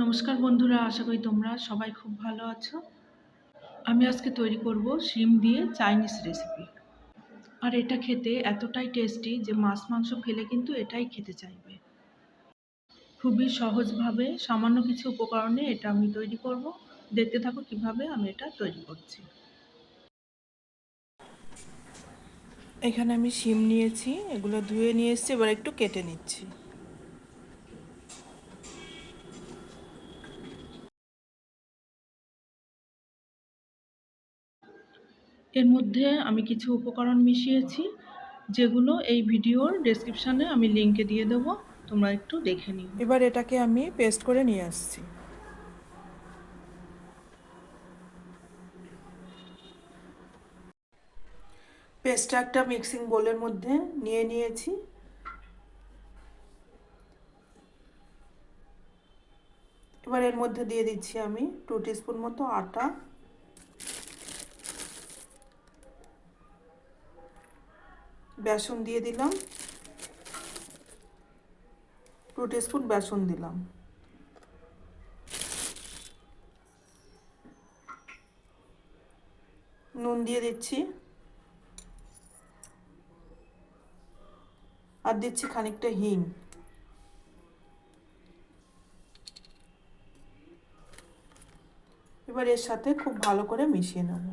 নমস্কার বন্ধুরা, আশা করি তোমরা সবাই খুব ভালো আছো। আমি আজকে তৈরি করব শিম দিয়ে চাইনিজ রেসিপি আর এটা খেতে এতটাই টেস্টি যে মাছ মাংস ফেলে কিন্তু এটাই খেতে চাইবে। খুবই সহজভাবে সামান্য কিছু উপকরণে এটা আমি তৈরি করব। দেখতে থাকো কীভাবে আমি এটা তৈরি করছি। এখানে আমি শিম নিয়েছি, এগুলো ধুয়ে নিয়ে এসেছি, এবার একটু কেটে নিচ্ছি। এর মধ্যে আমি কিছু উপকরণ মিশিয়েছি, যেগুলো এই ভিডিওর ডেসক্রিপশানে আমি লিঙ্কে দিয়ে দেবো, তোমরা একটু দেখে নিও। এবার এটাকে আমি পেস্ট করে নিয়ে আসছি। পেস্টটা একটা মিক্সিং বোলের মধ্যে নিয়ে নিয়েছি। এবার এর মধ্যে দিয়ে দিচ্ছি আমি টু টিস্পুন মতো আটা। বেসন দিয়ে দিলাম। টু টিস্পুন বেসন দিলাম। নুন দিয়ে দিচ্ছি। আর দিচ্ছি খানিকটা হিং। এবার এর সাথে খুব ভালো করে মিশিয়ে নেব।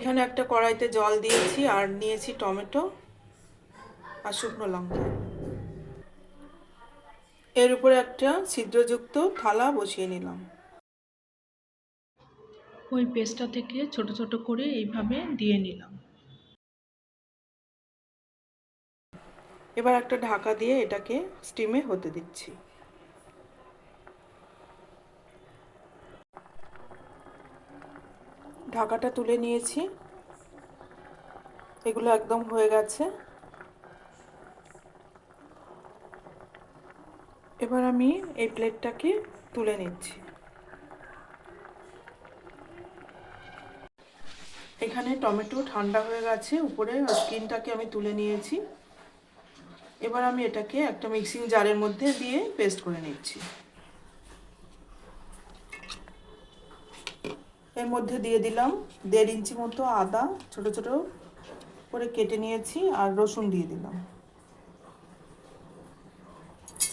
এখানে একটা কড়াইতে জল দিয়েছি আর নিয়েছি টমেটো আর শুকনো লঙ্কা। এর উপরে একটা ছিদ্রযুক্ত থালা বসিয়ে নিলাম। ওই পেস্টটা থেকে ছোট ছোট করে এইভাবে দিয়ে নিলাম। এবার একটা ঢাকা দিয়ে এটাকে স্টিমে হতে দিচ্ছি। ঢাকাটা তুলে নিয়েছি। এগুলো একদম হয়ে গেছে। এবার আমি এই প্লেটটাকে তুলে নিচ্ছি। এখানে টমেটো ঠান্ডা হয়ে গেছে, উপরে স্কিনটাকে আমি তুলে নিয়েছি। এবার আমি এটাকে একটা মিক্সিং জারের মধ্যে দিয়ে পেস্ট করে নিচ্ছি। এর মধ্যে দিয়ে দিলাম দেড় ইঞ্চি মতো আদা, ছোট ছোট করে কেটে নিয়েছি আর রসুন দিয়ে দিলাম।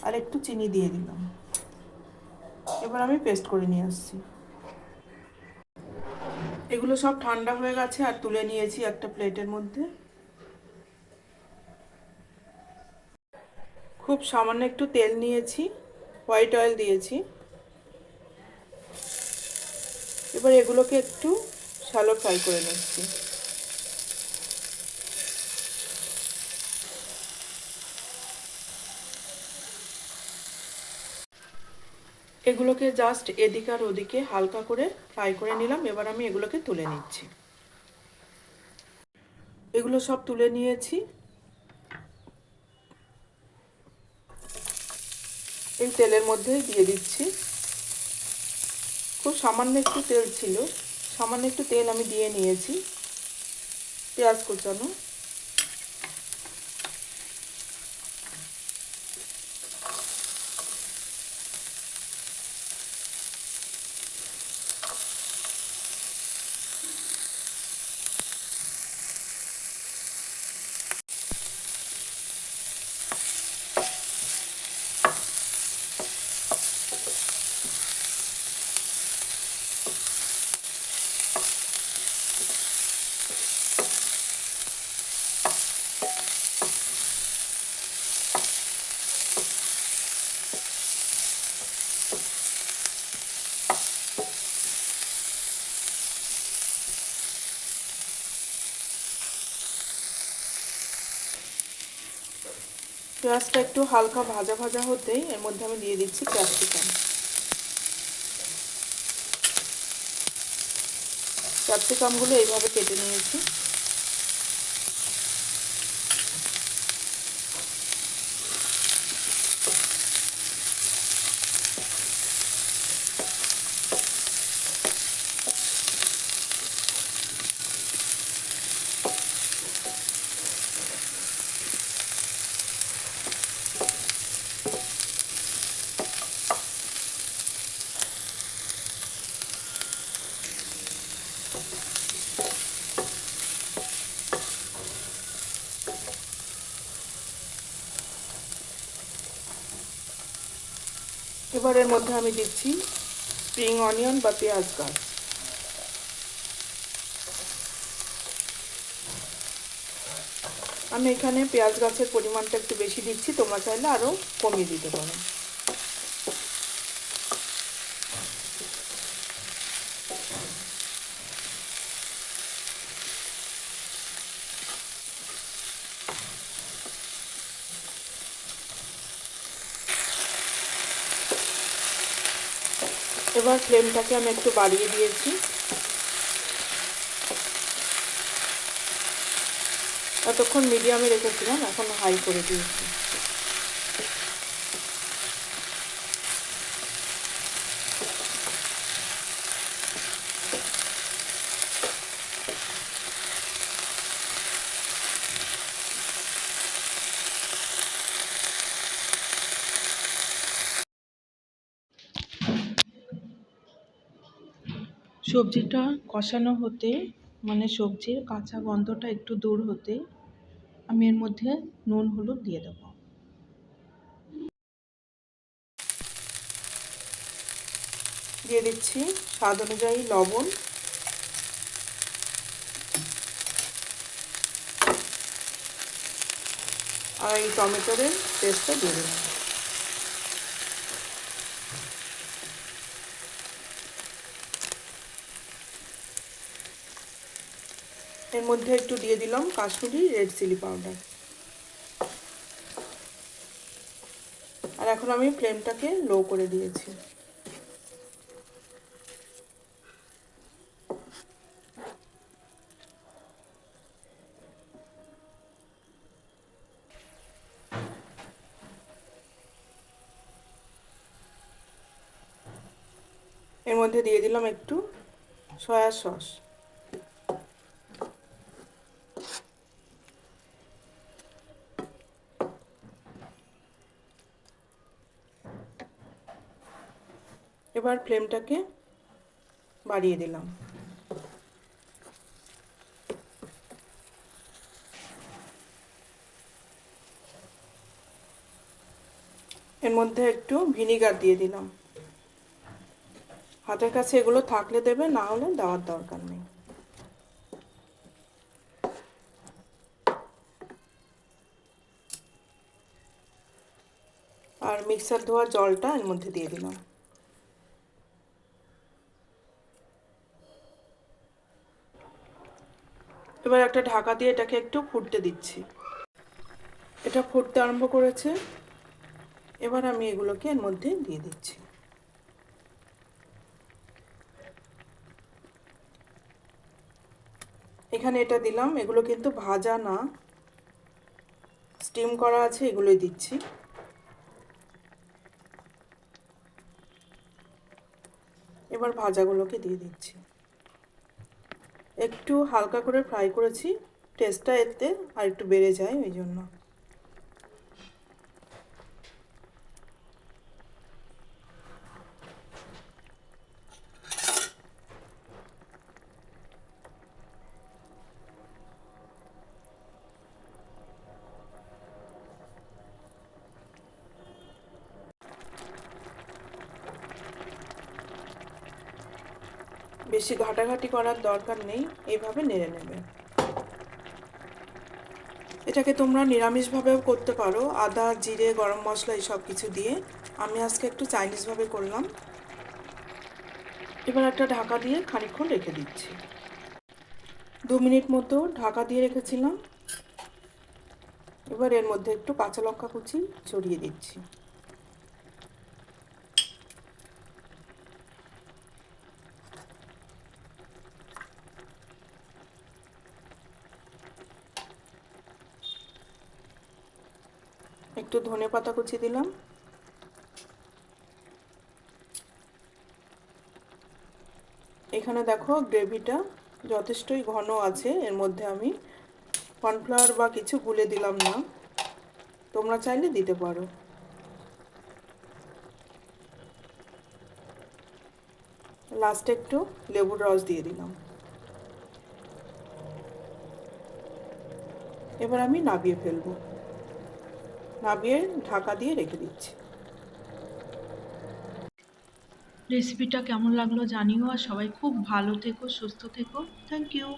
আর একটু চিনি দিয়ে দিলাম। এবার আমি পেস্ট করে নিয়ে আসছি। এগুলো সব ঠান্ডা হয়ে গেছে আর তুলে নিয়েছি একটা প্লেটের মধ্যে। খুব সামান্য একটু তেল নিয়েছি, হোয়াইট অয়েল দিয়েছি। এবার এগুলোকে একটু শ্যালো ফ্রাই করে নিচ্ছি। এগুলোকে জাস্ট এদিকে আর ওদিকে হালকা করে ফ্রাই করে নিলাম, এবার আমি এগুলোকে তুলে নিচ্ছি। এগুলো সব তুলে নিয়েছি। এই তেলের মধ্যে দিয়ে দিচ্ছি। খুব সামান্য একটু তেল ছিল। সামান্য একটু তেল আমি দিয়ে নিয়েছি। পেঁয়াজ কুচানো। পেঁয়াজটা একটু হালকা ভাজা ভাজা হতেই এর মধ্যে আমি দিয়ে দিচ্ছি ক্যাপসিকাম। ক্যাপসিকামগুলো এইভাবে কেটে নিয়েছি। এবারের মধ্যে আমি দিচ্ছি স্প্রিং অনিয়ন বা পেঁয়াজ গাছ। আমি এখানে পেঁয়াজ গাছের পরিমাণটা একটু বেশি দিচ্ছি, তোমরা চাইলে আরও কমিয়ে দিতে পারো। এবার ফ্লেমটাকে আমি একটু বাড়িয়ে দিয়েছি। এতক্ষণ মিডিয়ামে রেখেছিলাম এখন হাই করে দিয়েছি। সবজিটা কষানো হতে মানে সবজির কাঁচা গন্ধটা একটু দূর হতে, আমি এর মধ্যে নুন, হলুদ দিয়ে দেবো। দিয়ে দিচ্ছি স্বাদ অনুযায়ী লবণ। আর এই টমেটোরের পেস্টটা দিয়ে দিলাম এর মধ্যে একটু দিয়ে দিলাম কাশ্মীরি রেড চিলি পাউডার আর এখন আমি ফ্লেমটাকে লো করে দিয়েছি। এর মধ্যে দিয়ে দিলাম একটু সয়া সস এবার ফ্লেমটাকে বাড়িয়ে দিলাম। এর মধ্যে একটু ভিনিগার দিয়ে দিলাম। হাতের কাছে এগুলো থাকলে দেবে, না হলে দেওয়ার দরকার নেই। আর মিক্সার ধোয়া জলটা এর মধ্যে দিয়ে দিলাম। এবার একটা ঢাকা দিয়ে এটাকে একটু ফুটতে দিচ্ছি। এটা ফুটতে আরম্ভ করেছে। এবার আমি এগুলোকে এর মধ্যে দিয়ে দিচ্ছি। এখানে এটা দিলাম, এগুলো কিন্তু ভাজা না। স্টিম করা আছে, এগুলোই দিচ্ছি। এবার ভাজাগুলোকে দিয়ে দিচ্ছি। একটু হালকা করে ফ্রাই করেছি টেস্টটা এতে আর একটু বেড়ে যায় ওই জন্য। বেশি ঘাটাঘাটি করার দরকার নেই এইভাবে নেড়ে নেবে। এটাকে তোমরা নিরামিষভাবেও করতে পারো, আদা, জিরে, গরম মশলা এইসব কিছু দিয়ে। আমি আজকে একটু চাইনিজভাবে করলাম। এবার একটা ঢাকা দিয়ে খানিকক্ষণ রেখে দিচ্ছি। দু মিনিট মতো ঢাকা দিয়ে রেখেছিলাম। এবার এর মধ্যে একটু কাঁচা লঙ্কা কুচি ছড়িয়ে দিচ্ছি। একটু ধনে পাতা কুচি দিলাম। এখানে দেখো গ্রেভিটা যথেষ্টই ঘন আছে, এর মধ্যে আমি কর্নফ্লাওয়ার বা কিছু গুলে দিলাম না। তোমরা চাইলে দিতে পারো। লাস্টে একটু লেবুর রস দিয়ে দিলাম। এবার আমি নাবিয়ে ফেলব। নামিয়ে ঢাকা দিয়ে রেখে দিচ্ছি। রেসিপিটা কেমন লাগল জানিও আর সবাই খুব ভালো থেকো, সুস্থ থেকো। Thank you